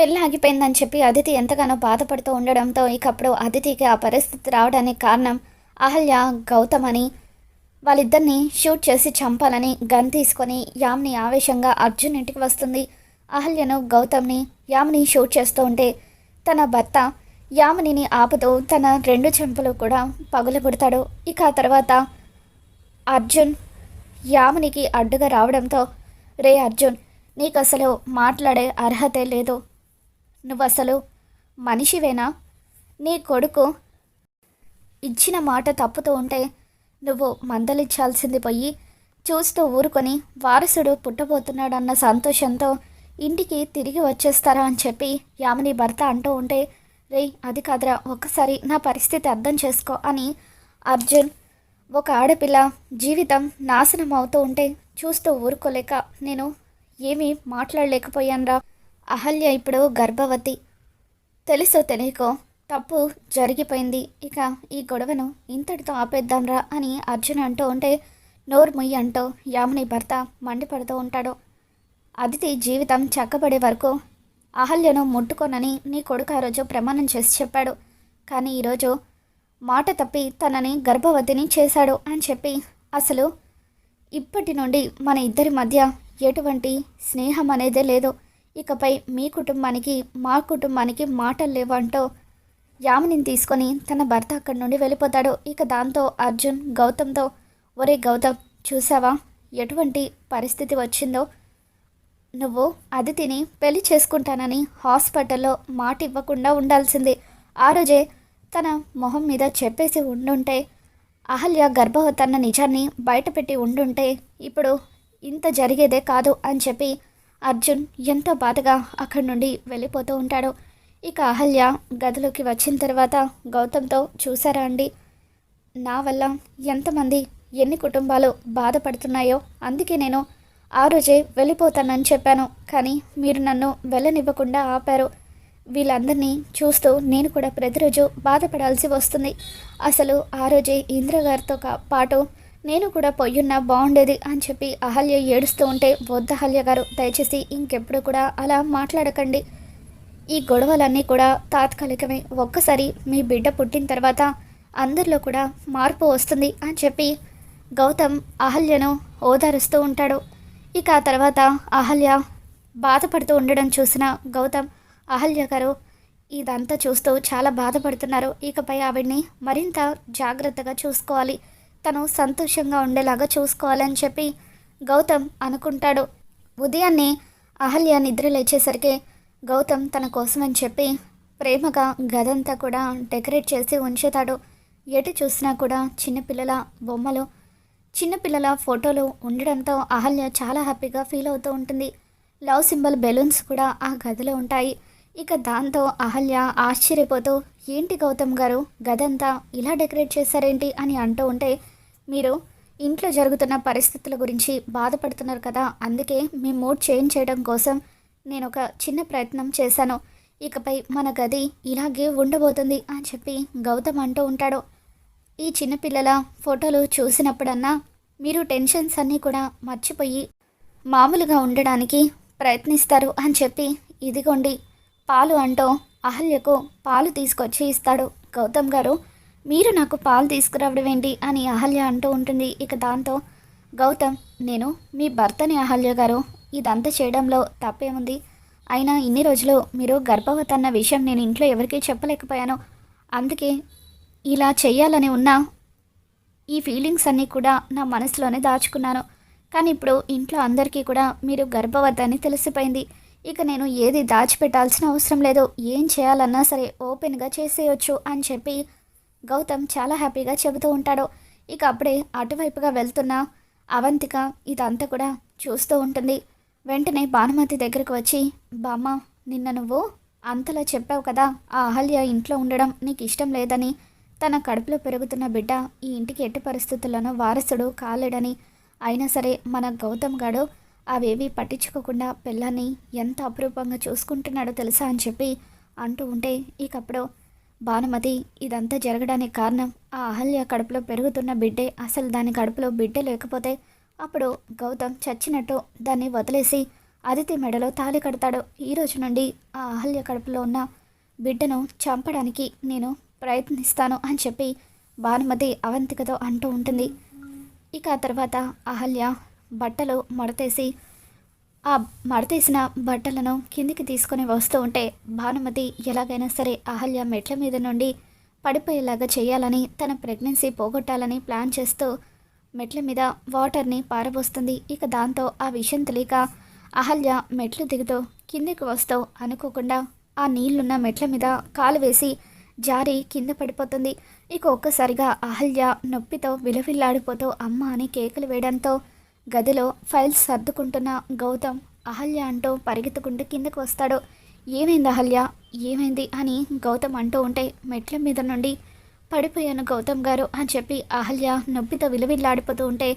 పెళ్ళి ఆగిపోయిందని చెప్పి అదితి ఎంతగానో బాధపడుతూ ఉండడంతో ఇకప్పుడు అదితికి ఆ పరిస్థితి రావడానికి కారణం అహల్య గౌతమ్ అని వాళ్ళిద్దరిని షూట్ చేసి చంపాలని గన్ తీసుకొని యామ్ని ఆవేశంగా అర్జున్ ఇంటికి వస్తుంది. అహల్యను గౌతమ్ని యామ్ని షూట్ చేస్తూ ఉంటే తన భర్త యామినిని ఆపుతూ తన రెండు చెంపలు కూడా పగులగొడతాడు. ఇక ఆ తర్వాత అర్జున్ యామినికి అడ్డుగా రావడంతో రే అర్జున్ నీకు అసలు మాట్లాడే అర్హతే లేదు. నువ్వు అసలు మనిషివేనా? నీ కొడుకు ఇచ్చిన మాట తప్పుతూ ఉంటే నువ్వు మందలించాల్సింది పోయి చూస్తూ ఊరుకొని వారసుడు పుట్టబోతున్నాడన్న సంతోషంతో ఇంటికి తిరిగి వచ్చేస్తారా అని చెప్పి యామిని భర్త అంటూ ఉంటే రే అది కాదురా ఒక్కసారి నా పరిస్థితి అర్థం చేసుకో అని అర్జున్ ఒక ఆడపిల్ల జీవితం నాశనం అవుతూ ఉంటే చూస్తూ ఊరుకోలేక నేను ఏమీ మాట్లాడలేకపోయానురా. అహల్య ఇప్పుడు గర్భవతి. తెలుసో తెలియకో తప్పు జరిగిపోయింది. ఇక ఈ గొడవను ఇంతటితో ఆపేద్దాంరా అని అర్జున్ అంటూ ఉంటే నోరు ముయ్యి అంటూ యామిని భర్త మండిపడుతూ ఉంటాడు. అదితి జీవితం చక్కబడే వరకు అహల్యను ముట్టుకోనని నీ కొడుకు ఆ రోజు ప్రమాణం చేసి చెప్పాడు. కానీ ఈరోజు మాట తప్పి తనని గర్భవతిని చేశాడు అని చెప్పి అసలు ఇప్పటి నుండి మన ఇద్దరి మధ్య ఎటువంటి స్నేహం అనేదే లేదు. ఇకపై మీ కుటుంబానికి మా కుటుంబానికి మాటలు లేవంటో యామినిని తీసుకొని తన భర్త అక్కడి నుండి వెళ్ళిపోతాడు. ఇక దాంతో అర్జున్ గౌతమ్తో ఒరే గౌతమ్ చూసావా? ఎటువంటి పరిస్థితి వచ్చిందో? నువ్వు అది తిని పెళ్ళి చేసుకుంటానని హాస్పిటల్లో మాట ఇవ్వకుండా ఉండాల్సింది. ఆ రోజే తన మొహం మీద చెప్పేసి ఉండుంటే అహల్య గర్భవతన్న నిజాన్ని బయటపెట్టి ఉండుంటే ఇప్పుడు ఇంత జరిగేదే కాదు అని చెప్పి అర్జున్ ఎంతో బాధగా అక్కడి నుండి వెళ్ళిపోతూ ఉంటాడు. ఇక అహల్య గదిలోకి వచ్చిన తర్వాత గౌతమ్తో చూసారా అండి? నా వల్ల ఎంతమంది ఎన్ని కుటుంబాలు బాధపడుతున్నాయో అందుకే నేను ఆ రోజే వెళ్ళిపోతానని చెప్పాను. కానీ మీరు నన్ను వెళ్ళనివ్వకుండా ఆపారు. వీళ్ళందరినీ చూస్తూ నేను కూడా ప్రతిరోజు బాధపడాల్సి వస్తుంది. అసలు ఆ రోజే ఇంద్రగారితో పాటు నేను కూడా పొయ్యున్నా బాగుండేది అని చెప్పి అహల్య ఏడుస్తూ ఉంటే వద్ద అహల్య గారు దయచేసి ఇంకెప్పుడు కూడా అలా మాట్లాడకండి. ఈ గొడవలన్నీ కూడా తాత్కాలికమే. ఒక్కసారి మీ బిడ్డ పుట్టిన తర్వాత అందరిలో కూడా మార్పు వస్తుంది అని చెప్పి గౌతమ్ అహల్యను ఓదారుస్తూ ఉంటాడు. ఇక ఆ తర్వాత అహల్య బాధపడుతూ ఉండడం చూసిన గౌతమ్ అహల్య గారు ఇదంతా చూస్తూ చాలా బాధపడుతున్నారు. ఇకపై ఆవిడ్ని మరింత జాగ్రత్తగా చూసుకోవాలి. తను సంతోషంగా ఉండేలాగా చూసుకోవాలని చెప్పి గౌతమ్ అనుకుంటాడు. ఉదయాన్నే అహల్య నిద్ర లేచేసరికి గౌతమ్ తన కోసం అని చెప్పి ప్రేమగా గదంతా కూడా డెకరేట్ చేసి ఉంచుతాడు. ఎటు చూసినా కూడా చిన్నపిల్లల బొమ్మలు చిన్నపిల్లల ఫోటోలు ఉండడంతో అహల్య చాలా హ్యాపీగా ఫీల్ అవుతూ ఉంటుంది. లవ్ సింబల్ బెలూన్స్ కూడా ఆ గదిలో ఉంటాయి. ఇక దాంతో అహల్య ఆశ్చర్యపోతూ ఏంటి గౌతమ్ గారు? గదంతా ఇలా డెకరేట్ చేశారేంటి? అని అంటూ ఉంటే మీరు ఇంట్లో జరుగుతున్న పరిస్థితుల గురించి బాధపడుతున్నారు కదా అందుకే మీ మూడ్ చేంజ్ చేయడం కోసం నేను ఒక చిన్న ప్రయత్నం చేశాను. ఇకపై మన గది ఇలాగే ఉండబోతుంది అని చెప్పి గౌతమ్ అంటూ ఉంటాడు. ఈ చిన్నపిల్లల ఫోటోలు చూసినప్పుడన్నా మీరు టెన్షన్స్ అన్నీ కూడా మర్చిపోయి మామూలుగా ఉండడానికి ప్రయత్నిస్తారు అని చెప్పి ఇదిగోండి పాలు అంటూ అహల్యకు పాలు తీసుకొచ్చి ఇస్తాడు గౌతమ్ గారు. మీరు నాకు పాలు తీసుకురావడం ఏంటి అని అహల్య అంటూ ఉంటుంది. ఇక దాంతో గౌతమ్ నేను మీ భర్తని అహల్య గారు. ఇదంతా చేయడంలో తప్పేముంది? అయినా ఇన్ని రోజులు మీరు గర్భవతి అన్న విషయం నేను ఇంట్లో ఎవరికీ చెప్పలేకపోయాను. అందుకే ఇలా చేయాలని ఉన్నా ఈ ఫీలింగ్స్ అన్నీ కూడా నా మనసులోనే దాచుకున్నాను. కానీ ఇప్పుడు ఇంట్లో అందరికీ కూడా మీరు గర్భవతి అని తెలిసిపోయింది. ఇక నేను ఏది దాచిపెట్టాల్సిన అవసరం లేదు. ఏం చేయాలన్నా సరే ఓపెన్గా చేసేయొచ్చు అని చెప్పి గౌతమ్ చాలా హ్యాపీగా చెబుతూ ఉంటాడు. ఇక అప్పుడే అటువైపుగా వెళ్తున్న అవంతిక ఇదంతా కూడా చూస్తూ ఉంటుంది. వెంటనే భానుమతి దగ్గరకు వచ్చి బామ్మ నిన్న నువ్వు అంతలా చెప్పావు కదా ఆ అహల్య ఇంట్లో ఉండడం నీకు ఇష్టం లేదని. తన కడుపులో పెరుగుతున్న బిడ్డ ఈ ఇంటికి ఎట్టి పరిస్థితుల్లోనూ వారసుడు కాలేడని. అయినా సరే మన గౌతమ్ గాడు అవేవి పట్టించుకోకుండా పిల్లని ఎంత అపురూపంగా చూసుకుంటున్నాడో తెలుసా అని చెప్పి అంటూ ఉంటే ఇకప్పుడు భానుమతి ఇదంతా జరగడానికి కారణం ఆ అహల్య కడుపులో పెరుగుతున్న బిడ్డే. అసలు దాని కడుపులో బిడ్డ లేకపోతే అప్పుడు గౌతమ్ చచ్చినట్టు దాన్ని వదిలేసి అదితి మెడలో తాళి కడతాడు. ఈ రోజు నుండి ఆ అహల్య కడుపులో ఉన్న బిడ్డను చంపడానికి నేను ప్రయత్నిస్తాను అని చెప్పి భానుమతి అవంతికతో అంటూ ఉంటుంది. ఇక ఆ తర్వాత అహల్య బట్టలు మడతేసి ఆ మడతేసిన బట్టలను కిందికి తీసుకొని వస్తూ ఉంటే భానుమతి ఎలాగైనా సరే అహల్య మెట్ల మీద నుండి పడిపోయేలాగా చేయాలని తన ప్రెగ్నెన్సీ పోగొట్టాలని ప్లాన్ చేస్తూ మెట్ల మీద వాటర్ని పారబోస్తుంది. ఇక దాంతో ఆ విషయం తెలియక అహల్య మెట్లు దిగుతూ కిందికి వస్తూ అనుకోకుండా ఆ నీళ్ళున్న మెట్ల మీద కాలు వేసి జారి కింద పడిపోతుంది. ఇక ఒక్కసారిగా అహల్య నొప్పితో విలవిల్లాడిపోతూ అమ్మ అని కేకలు వేయడంతో గదిలో ఫైల్స్ సర్దుకుంటున్న గౌతమ్ అహల్య అంటూ పరిగెత్తుకుంటూ కిందకు వస్తాడు. ఏమైంది అహల్య? ఏమైంది అని గౌతమ్ అంటూ ఉంటే మెట్ల మీద నుండి పడిపోయాను గౌతమ్ గారు అని చెప్పి అహల్య నొప్పితో విలువిల్లాడిపోతూ ఉంటే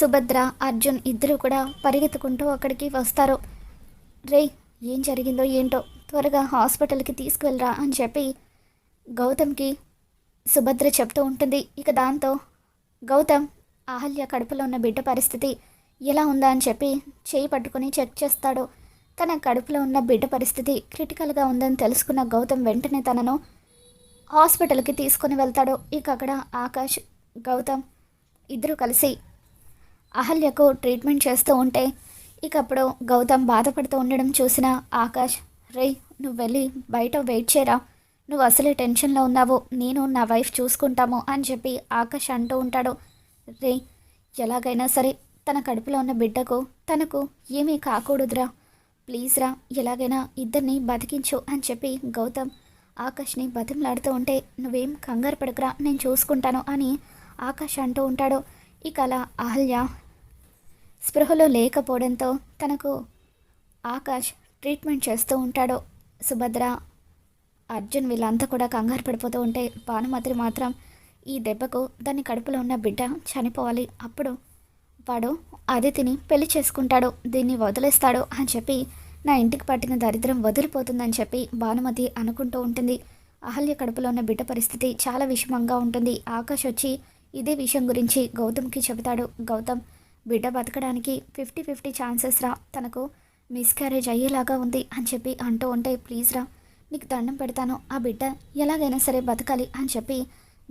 సుభద్ర అర్జున్ ఇద్దరు కూడా పరిగెత్తుకుంటూ అక్కడికి వస్తారు. రే ఏం జరిగిందో ఏంటో త్వరగా హాస్పిటల్కి తీసుకువెళ్ళరా అని చెప్పి గౌతమ్కి సుభద్ర చెప్తూ ఉంటుంది. ఇక దాంతో గౌతమ్ అహల్య కడుపులో ఉన్న బిడ్డ పరిస్థితి ఎలా ఉందా అని చెప్పి చేయి పట్టుకొని చెక్ చేస్తాడు. తన కడుపులో ఉన్న బిడ్డ పరిస్థితి క్రిటికల్గా ఉందని తెలుసుకున్న గౌతమ్ వెంటనే తనను హాస్పిటల్కి తీసుకుని వెళ్తాడు. ఇక అక్కడ ఆకాష్ గౌతమ్ ఇద్దరు కలిసి అహల్యకు ట్రీట్మెంట్ చేస్తూ ఉంటే ఇక అప్పుడు గౌతమ్ బాధపడుతూ ఉండడం చూసిన ఆకాష్ రే నువ్వు వెళ్ళి బయట వెయిట్ చేయరా. నువ్వు అసలే టెన్షన్లో ఉన్నావు. నేను నా వైఫ్ చూసుకుంటాము అని చెప్పి ఆకాష్ అంటూ ఉంటాడు. రే ఎలాగైనా సరే తన కడుపులో ఉన్న బిడ్డకు తనకు ఏమీ కాకూడదురా. ప్లీజ్ రా ఎలాగైనా ఇద్దరిని బతికించు అని చెప్పి గౌతమ్ ఆకాష్ని బతిమలాడుతూ ఉంటే నువ్వేం కంగారు పడకురా నేను చూసుకుంటాను అని ఆకాష్ అంటూ ఉంటాడు. ఇక అలా అహల్య స్పృహలో లేకపోవడంతో తనకు ఆకాష్ ట్రీట్మెంట్ చేస్తూ ఉంటాడు. సుభద్ర అర్జున్ వీళ్ళంతా కూడా కంగారు పడిపోతూ ఉంటే భానుమతి మాత్రం ఈ దెబ్బకు దాని కడుపులో ఉన్న బిడ్డ చనిపోవాలి. అప్పుడు వాడు అదితిని పెళ్ళి చేసుకుంటాడు దీన్ని వదిలేస్తాడు అని చెప్పి నా ఇంటికి పట్టిన దరిద్రం వదిలిపోతుందని చెప్పి భానుమతి అనుకుంటూ ఉంటుంది. అహల్య కడుపులో ఉన్న బిడ్డ పరిస్థితి చాలా విషమంగా ఉంటుంది. ఆకాష్ వచ్చి ఇదే విషయం గురించి గౌతమ్కి చెబుతాడు. గౌతమ్ బిడ్డ బతకడానికి ఫిఫ్టీ ఫిఫ్టీ ఛాన్సెస్ రా. తనకు మిస్క్యారేజ్ అయ్యేలాగా ఉంది అని చెప్పి అంటూ ఉంటే ప్లీజ్ రా నీకు దండం పెడతాను. ఆ బిడ్డ ఎలాగైనా సరే బతకాలి అని చెప్పి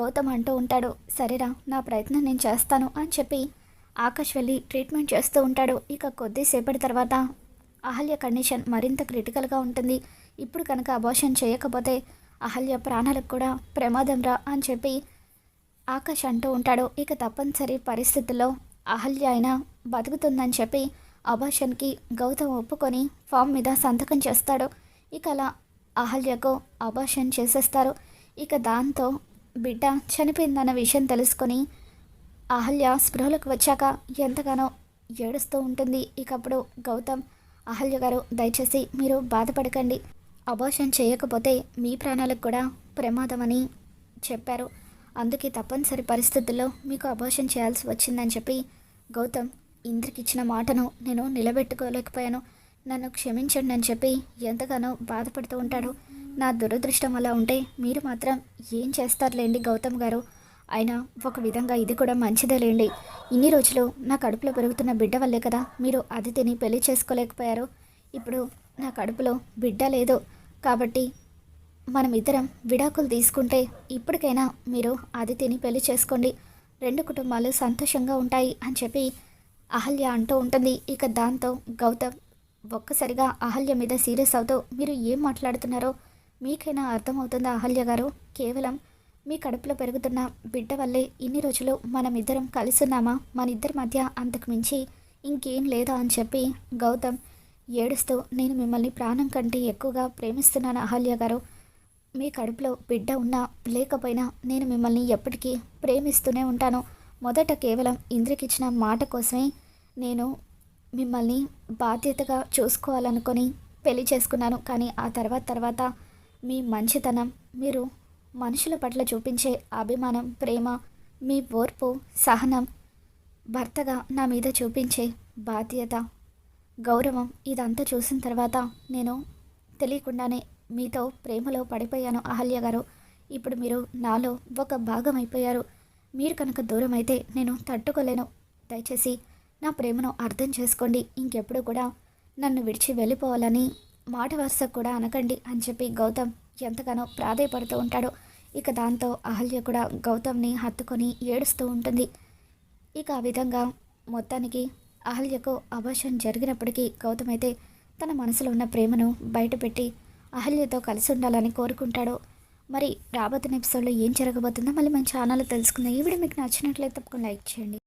గౌతమ్ అంటూ ఉంటాడు. సరేరా నా ప్రయత్నం నేను చేస్తాను అని చెప్పి ఆకాష్ వెళ్ళి ట్రీట్మెంట్ చేస్తూ ఉంటాడు. ఇక కొద్దిసేపటి తర్వాత అహల్య కండిషన్ మరింత క్రిటికల్గా ఉంటుంది. ఇప్పుడు కనుక అబార్షన్ చేయకపోతే అహల్య ప్రాణాలకు కూడా ప్రమాదం రా అని చెప్పి ఆకాష్ అంటూ ఉంటాడు. ఇక తప్పనిసరి పరిస్థితుల్లో అహల్య అయినా బతుకుతుందని చెప్పి అబార్షన్కి గౌతమ్ ఒప్పుకొని ఫామ్ మీద సంతకం చేస్తాడు. ఇక అలా అహల్యకు అబార్షన్ చేసేస్తారు. ఇక దాంతో బిడ్డ చనిపోయిందన్న విషయం తెలుసుకొని అహల్య స్పృహలకు వచ్చాక ఎంతగానో ఏడుస్తూ ఉంటుంది. ఇకప్పుడు గౌతమ్ అహల్య గారు దయచేసి మీరు బాధపడకండి. అబోషన్ చేయకపోతే మీ ప్రాణాలకు కూడా ప్రమాదమని చెప్పారు. అందుకే తప్పనిసరి పరిస్థితుల్లో మీకు అబార్షన్ చేయాల్సి వచ్చిందని చెప్పి గౌతమ్ ఇంద్రకి ఇచ్చిన మాటను నేను నిలబెట్టుకోలేకపోయాను. నన్ను క్షమించండి అని చెప్పి ఎంతగానో బాధపడుతూ ఉంటాడు. నా దురదృష్టం అలా ఉంటే మీరు మాత్రం ఏం చేస్తారులేండి గౌతమ్ గారు? అయినా ఒక విధంగా ఇది కూడా మంచిదే లేండి. ఇన్ని రోజులు నా కడుపులో పెరుగుతున్న బిడ్డ వల్లే కదా మీరు అదితిని పెళ్ళి చేసుకోలేకపోయారు. ఇప్పుడు నా కడుపులో బిడ్డ లేదు. కాబట్టి మనం ఇద్దరం విడాకులు తీసుకుంటే ఇప్పటికైనా మీరు అదితిని పెళ్ళి చేసుకోండి. రెండు కుటుంబాలు సంతోషంగా ఉంటాయి అని చెప్పి అహల్య అంటూ ఉంటుంది. ఇక దాంతో గౌతమ్ ఒక్కసారిగా అహల్య మీద సీరియస్ అవుతూ మీరు ఏం మాట్లాడుతున్నారో? మీకైనా అర్థమవుతుందా అహల్య గారు? కేవలం మీ కడుపులో పెరుగుతున్న బిడ్డ వల్లే ఇన్ని రోజులు మనమిద్దరం ఇద్దరం కలిసున్నామా? మన ఇద్దరి మధ్య అంతకు మించి ఇంకేం లేదా అని చెప్పి గౌతమ్ ఏడుస్తూ నేను మిమ్మల్ని ప్రాణం కంటే ఎక్కువగా ప్రేమిస్తున్నాను అహల్య గారు. మీ కడుపులో బిడ్డ ఉన్నా లేకపోయినా నేను మిమ్మల్ని ఎప్పటికీ ప్రేమిస్తూనే ఉంటాను. మొదట కేవలం ఇంద్రకిచ్చిన మాట కోసమే నేను మిమ్మల్ని బాధ్యతగా చూసుకోవాలనుకొని పెళ్ళి చేసుకున్నాను. కానీ ఆ తర్వాత తర్వాత మీ మంచితనం మీరు మనుషుల పట్ల చూపించే అభిమానం ప్రేమ మీ ఓర్పు సహనం భర్తగా నా మీద చూపించే బాధ్యత గౌరవం ఇదంతా చూసిన తర్వాత నేను తెలియకుండానే మీతో ప్రేమలో పడిపోయాను. అహల్య గారు ఇప్పుడు మీరు నాలో ఒక భాగం అయిపోయారు. మీరు కనుక దూరం అయితే నేను తట్టుకోలేను. దయచేసి నా ప్రేమను అర్థం చేసుకోండి. ఇంకెప్పుడు కూడా నన్ను విడిచి వెళ్ళిపోవాలని మాట వరుస కూడా అనకండి అని చెప్పి గౌతమ్ ఎంతగానో ప్రాధేయపడుతూ ఉంటాడు. ఇక దాంతో అహల్య కూడా గౌతమ్ని హత్తుకొని ఏడుస్తూ ఉంటుంది. ఇక ఆ విధంగా మొత్తానికి అహల్యకు అభాషం జరిగినప్పటికీ గౌతమ్ అయితే తన మనసులో ఉన్న ప్రేమను బయటపెట్టి అహల్యతో కలిసి ఉండాలని కోరుకుంటాడు. మరి రాబోతున్న ఎపిసోడ్లో ఏం జరగబోతుందో మళ్ళీ మన ఛానల్లో తెలుసుకుందాం. ఈ వీడియో మీకు నచ్చినట్లయితే తప్పకుండా లైక్ చేయండి.